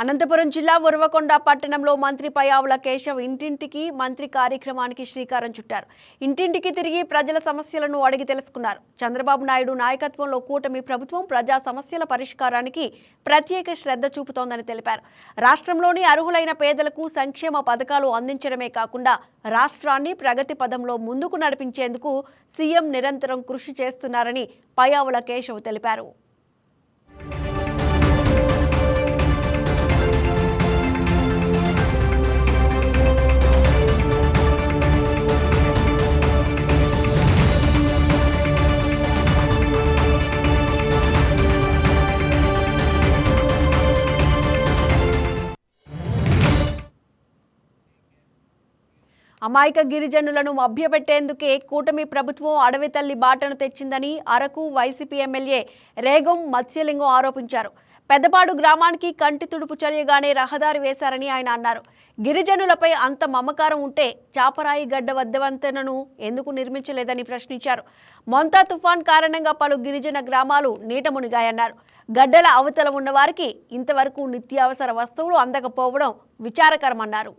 అనంతపురం జిల్లా ఉరవకొండ పట్టణంలో మంత్రి పయావుల కేశవ్ ఇంటింటికి మంత్రి కార్యక్రమానికి శ్రీకారం చుట్టారు. ఇంటింటికి తిరిగి ప్రజల సమస్యలను అడిగి తెలుసుకున్నారు. చంద్రబాబు నాయుడు నాయకత్వంలో కూటమి ప్రభుత్వం ప్రజా సమస్యల పరిష్కారానికి ప్రత్యేక శ్రద్ధ చూపుతోందని తెలిపారు. రాష్ట్రంలోని అర్హులైన పేదలకు సంక్షేమ పథకాలు అందించడమే కాకుండా రాష్ట్రాన్ని ప్రగతి పదంలో ముందుకు నడిపించేందుకు సీఎం నిరంతరం కృషి చేస్తున్నారని పయావుల కేశవ్ తెలిపారు. అమాయక గిరిజనులను మభ్యపెట్టేందుకే కూటమి ప్రభుత్వం అడవి తల్లి బాటను తెచ్చిందని అరకు వైసీపీ ఎమ్మెల్యే రేగం మత్స్యలింగం ఆరోపించారు. పెద్దపాడు గ్రామానికి కంటి తుడుపు చర్యగానే రహదారి వేశారని ఆయన అన్నారు. గిరిజనులపై అంత మమకారం ఉంటే చాపరాయి గడ్డ వద్ద వంతెనను ఎందుకు నిర్మించలేదని ప్రశ్నించారు. మొంతా తుఫాన్ కారణంగా పలు గిరిజన గ్రామాలు నీట మునిగాయన్నారు. గడ్డల అవతల ఉన్నవారికి ఇంతవరకు నిత్యావసర వస్తువులు అందకపోవడం విచారకరమన్నారు.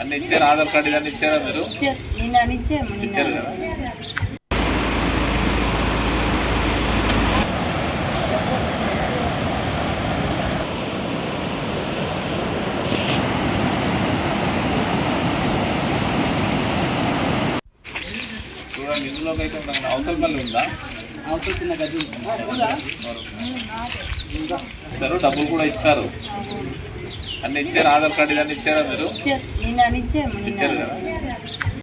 అన్ని ఇచ్చారు? ఆధార్ కార్డు ఇవన్నీ ఇచ్చారా మీరు? ఇచ్చారు. కదా? చూడండి ఇందులోకి అయితే అవతల మళ్ళీ ఉందా? ఇస్తారు డబ్బులు కూడా ఇస్తారు. అన్ని ఇచ్చారు? ఆధార్ కార్డు ఇవన్నీ ఇచ్చారా మీరు? ఇచ్చారు. కదా?